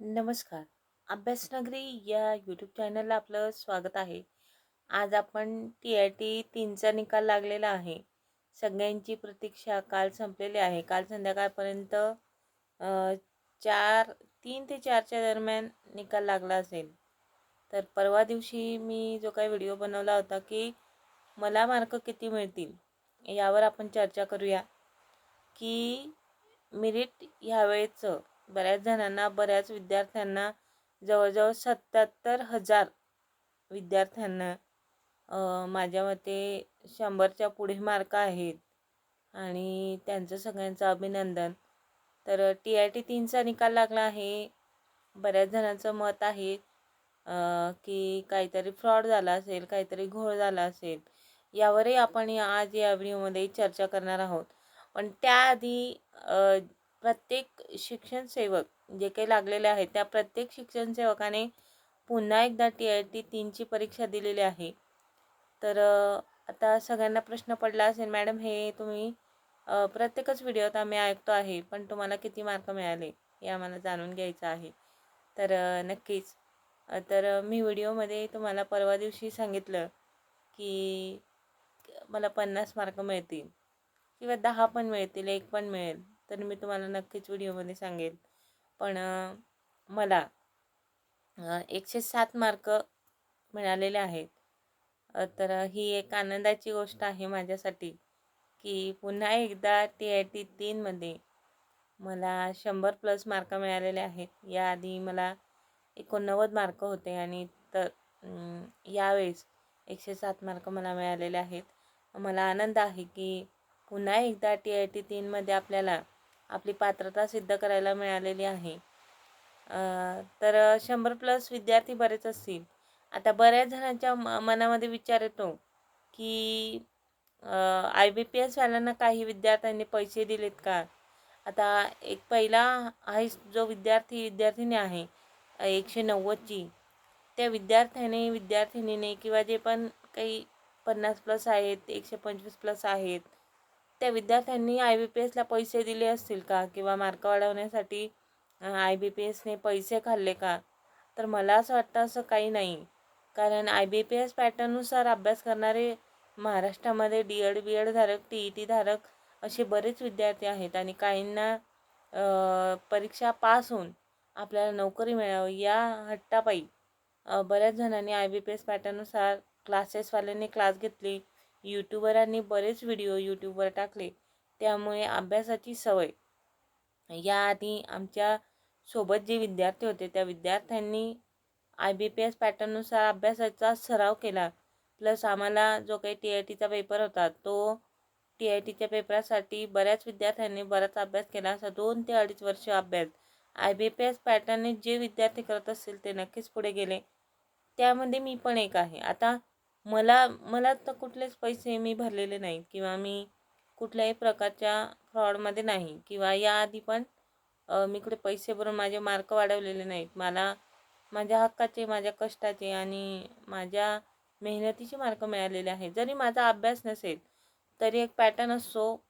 नमस्कार. अभ्यासनगरी या यूट्यूब चॅनलला आपलं स्वागत आहे. आज आपण टी आय टी तीनचा निकाल लागलेला आहे. सगळ्यांची प्रतीक्षा काल संपलेली आहे. काल संध्याकाळपर्यंत चार तीन ते चारच्या दरम्यान निकाल लागला असेल. तर परवा दिवशी मी जो काही व्हिडिओ बनवला होता की मला मार्क किती मिळतील यावर आपण चर्चा करूया की मिरिट ह्यावेळेचं बऱ्याच जणांना बऱ्याच विद्यार्थ्यांना जवळजवळ सत्याहत्तर हजार विद्यार्थ्यांना माझ्या मते शंभरच्या पुढे मार्क आहेत. आणि त्यांचं सगळ्यांचं अभिनंदन. तर टी आय टी तीनचा निकाल लागला आहे. बऱ्याच जणांचं मत आहे की काहीतरी फ्रॉड झाला असेल काहीतरी घोळ झाला असेल यावरही आपण आज या व्हिडिओमध्ये चर्चा करणार आहोत. पण त्याआधी प्रत्येक शिक्षण सेवक जे काही लागलेले आहेत त्या प्रत्येक शिक्षण सेवकाने पुन्हा एकदा टी आय टी तीनची परीक्षा दिलेली आहे. तर आता सगळ्यांना प्रश्न पडला असेल मॅडम हे तुम्ही प्रत्येकच व्हिडिओत आम्ही ऐकतो आहे पण तुम्हाला किती मार्क मिळाले हे आम्हाला जाणून घ्यायचं आहे. तर नक्कीच. तर मी व्हिडिओमध्ये तुम्हाला परवा दिवशी सांगितलं की मला पन्नास मार्क मिळतील किंवा दहा पण मिळतील एक पण मिळेल. तर मी तुम्हाला नक्कीच व्हिडिओमध्ये सांगेल. पण मला एकशे सात मार्क मिळालेले आहेत. तर ही एक आनंदाची गोष्ट आहे माझ्यासाठी की पुन्हा एकदा टी आय टी तीनमध्ये मला शंभर प्लस मार्क मिळालेले आहेत. याआधी मला एकोणनव्वद मार्क होते आणि तर यावेळेस एकशे सात मार्क मला मिळालेले आहेत. मला आनंद आहे की पुन्हा एकदा टी आय टी तीनमध्ये आपल्याला आपली पात्रता सिद्ध करायला मिळालेली आहे. तर शंभर प्लस विद्यार्थी बरेच असतील. आता बऱ्याच जणांच्या म मनामध्ये विचार येतो की आय बी पी एसवाल्यांना काही विद्यार्थ्यांनी पैसे दिलेत का? आता एक पहिला आहे जो विद्यार्थी विद्यार्थिनी आहे एकशे नव्वदची त्या विद्यार्थ्याने विद्यार्थिनीने किंवा जे पण काही पन्नास प्लस आहेत एकशे पंचवीस प्लस आहेत त्या विद्यार्थ्यांनी आय बी पी एसला पैसे दिले असतील का? किंवा मार्क वाढवण्यासाठी आय बी पी एसने पैसे खाल्ले का? तर मला असं वाटतं असं काही नाही. कारण आय बी पी एस पॅटर्ननुसार अभ्यास करणारे महाराष्ट्रामध्ये डी एड बी एड धारक टी ई टी धारक असे बरेच विद्यार्थी आहेत. आणि काहींना परीक्षा पास होऊन आपल्याला नोकरी मिळावी या हट्टापायी बऱ्याच जणांनी आय बी पी एस पॅटर्ननुसार क्लासेसवाल्यांनी क्लास घेतले. यूट्यूबरांनी बरेच व्हिडिओ यूट्यूबवर टाकले. त्यामुळे अभ्यासाची सवय. याआधी आमच्यासोबत जे विद्यार्थी होते त्या विद्यार्थ्यांनी आय बी पी एस पॅटर्ननुसार अभ्यासाचा सराव केला. प्लस आम्हाला जो काही टी आय टीचा पेपर होता तो टी आय टीच्या पेपरासाठी बऱ्याच विद्यार्थ्यांनी बराच अभ्यास केला असा दोन ते अडीच वर्ष अभ्यास. आय बी पी एस पॅटर्नने जे विद्यार्थी करत असतील ते नक्कीच पुढे गेले. त्यामध्ये मी पण एक आहे. आता मला मला तर कुठलेच पैसे मी भरलेले नाहीत किंवा मी कुठल्याही प्रकारच्या फ्रॉडमध्ये नाही किंवा याआधी पण मी कुठे पैसे भरून माझे मार्क वाढवलेले नाहीत. मला माझ्या हक्काचे माझ्या कष्टाचे आणि माझ्या मेहनतीचे मार्क मिळालेले आहेत. जरी माझा अभ्यास नसेल तरी एक पॅटर्न असतो.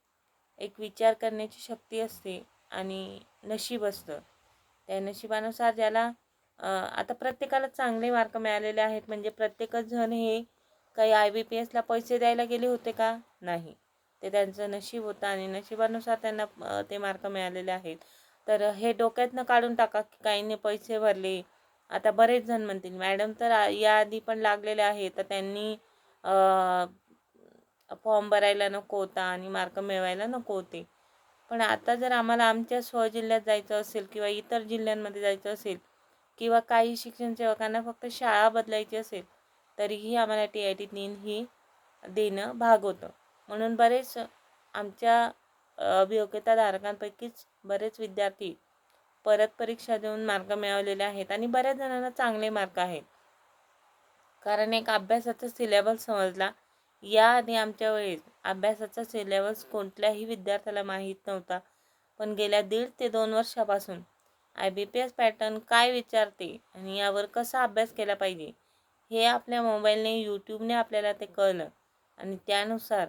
एक विचार करण्याची शक्ती असते आणि नशीब असतं. त्या नशिबानुसार ज्याला आता प्रत्येकाला चांगले मार्क मिळालेले आहेत. म्हणजे प्रत्येकच जण हे काही आय बी पी एसला पैसे द्यायला गेले होते का? नाही. ते त्यांचं नशीब होतं आणि नशिबानुसार त्यांना ते मार्क मिळालेले आहेत. तर हे डोक्यातनं काढून टाका की काहींनी पैसे भरले. आता बरेच जण म्हणतील मॅडम तर याआधी पण लागलेले आहे तर त्यांनी फॉर्म भरायला नको होता आणि मार्क मिळवायला नको होते. पण आता जर आम्हाला आमच्या स्वजिल्ह्यात जायचं असेल किंवा इतर जिल्ह्यांमध्ये जायचं असेल किंवा काही शिक्षण सेवकांना फक्त शाळा बदलायची असेल तरीही आम्हाला टी आय टी तीन ही देणं भाग होतं. म्हणून बरेच आमच्या अ, अभियोग्यताधारकांपैकीच बरेच विद्यार्थी परत परीक्षा देऊन मार्क मिळवलेले आहेत आणि बऱ्याच जणांना चांगले मार्क आहेत. कारण एक अभ्यासाचा सिलेबस समजला याआधी आमच्या वेळेस अभ्यासाचा सिलेबस कोणत्याही विद्यार्थ्याला माहीत नव्हता. पण गेल्या दीड ते दोन वर्षापासून I B P S pattern काय विचारते आणि यावर कसा अभ्यास केला पाहिजे हे आपल्या मोबाईलने यूट्यूबने आपल्याला ते कळलं. आणि त्यानुसार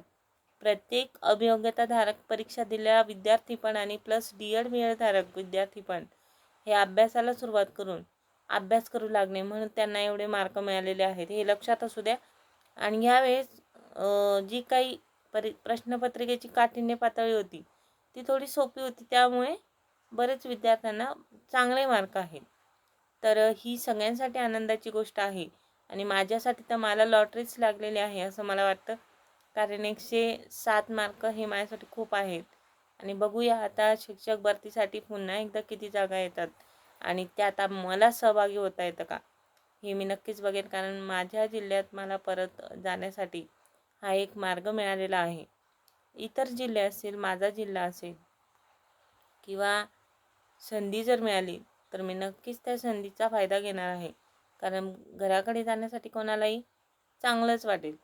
प्रत्येक अभियोग्यताधारक परीक्षा दिलेला विद्यार्थी पण आणि प्लस डी एड बी एडधारक विद्यार्थी पण हे अभ्यासाला सुरुवात करून अभ्यास करू लागणे म्हणून त्यांना एवढे मार्क मिळालेले आहेत. हे लक्षात असू द्या. आणि ह्यावेळेस जी काही परी प्रश्नपत्रिकेची काठिण्य पातळी होती ती थोडी सोपी होती. त्यामुळे बरेच विद्यार्थ्यांना चांगले मार्क आहेत. तर ही सगळ्यांसाठी आनंदाची गोष्ट आहे. आणि माझ्यासाठी तर मला लॉटरीच लागलेली आहे असं मला वाटतं. कारण एकशे सात मार्क हे माझ्यासाठी खूप आहेत. आणि बघूया आता शिक्षक भरतीसाठी पुन्हा एकदा किती जागा येतात. आणि त्यात आता मला सहभागी होता येतं का? हे मी नक्कीच बघेन. कारण माझ्या जिल्ह्यात मला परत जाण्यासाठी हा एक मार्ग मिळालेला आहे. इतर जिल्हे असतील माझा जिल्हा असेल किंवा संधी जर मिळाली तर मी नक्कीच त्या संधीचा फायदा घेणार आहे. कारण घराकडे जाण्यासाठी कोणालाही चांगलंच वाटेल.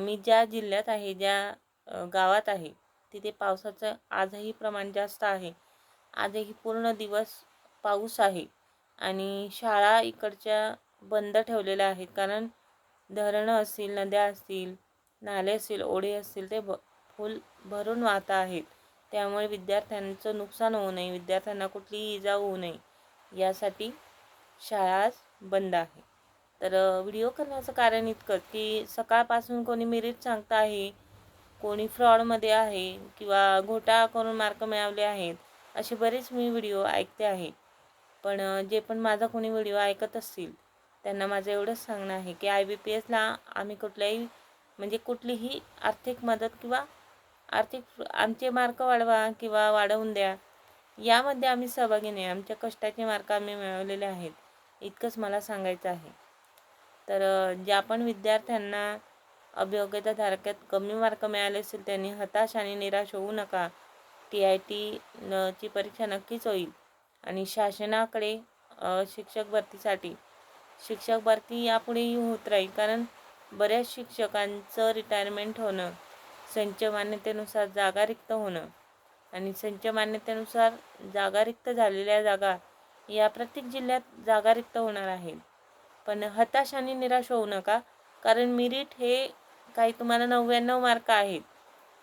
मी ज्या जिल्ह्यात आहे ज्या गावात आहे तिथे पावसाचं आजही प्रमाण जास्त आहे. आजही पूर्ण दिवस पाऊस आहे आणि शाळा इकडच्या बंद ठेवलेल्या आहेत. कारण धरणं असतील नद्या असतील नाले असतील ओढे असतील ते भ फुल भरून वाहत आहेत. त्यामुळे विद्यार्थ्यांचं नुकसान होऊ नये विद्यार्थ्यांना कुठलीही इजा होऊ नये. यासाठी शाळा बंद आहे. तर व्हिडिओ करण्याचं कारण इतकंच की सकाळपासून कोणी मेरिट सांगता आहे कोणी फ्रॉडमध्ये आहे किंवा घोटाळा करून मार्क मिळवले आहेत असे बरेच मी व्हिडिओ ऐकते आहे. पण जे पण माझा कोणी व्हिडिओ ऐकत असतील त्यांना माझं एवढंच सांगणं आहे की आय बी पी एसला आम्ही कुठल्याही म्हणजे कुठलीही आर्थिक मदत किंवा आर्थिक आमचे मार्क वाढवा किंवा वाढवून द्या यामध्ये आम्ही सहभागी नाही. आमच्या कष्टाचे मार्क आम्ही मिळवलेले आहेत. इतकंच मला सांगायचं आहे. तर ज्या पण विद्यार्थ्यांना अभियोग्यता धारक्यात कमी मार्क मिळाले असेल त्यांनी हताश आणि निराश होऊ नका. टी आय टी ची परीक्षा नक्कीच होईल. आणि शासनाकडे शिक्षक भरतीसाठी. शिक्षक भरती यापुढेही होत राहील कारण बऱ्याच शिक्षकांचं रिटायरमेंट होणं संच मान्यतेनुसार जागा रिक्त होणं आणि संच मान्यतेनुसार जागा रिक्त झालेल्या जागा या प्रत्येक जिल्ह्यात जागा रिक्त होणार आहेत पण हताश आणि निराश होऊ नका कारण मिरिट हे काही तुम्हाला नव्याण्णव मार्क आहेत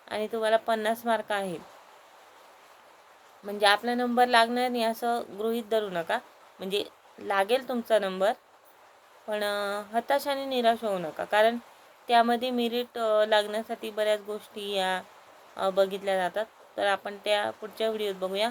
आणि तुम्हाला पन्नास मार्क आहेत. म्हणजे आपला नंबर लागणार नाही असं गृहीत धरू नका. म्हणजे लागेल तुमचा नंबर पण हताश आणि निराश होऊ नका कारण त्यामध्ये मिरिट लागण्यासाठी बऱ्याच गोष्टी या बघितल्या जातात. तर आपण त्या पुढच्या व्हिडिओत बघूया.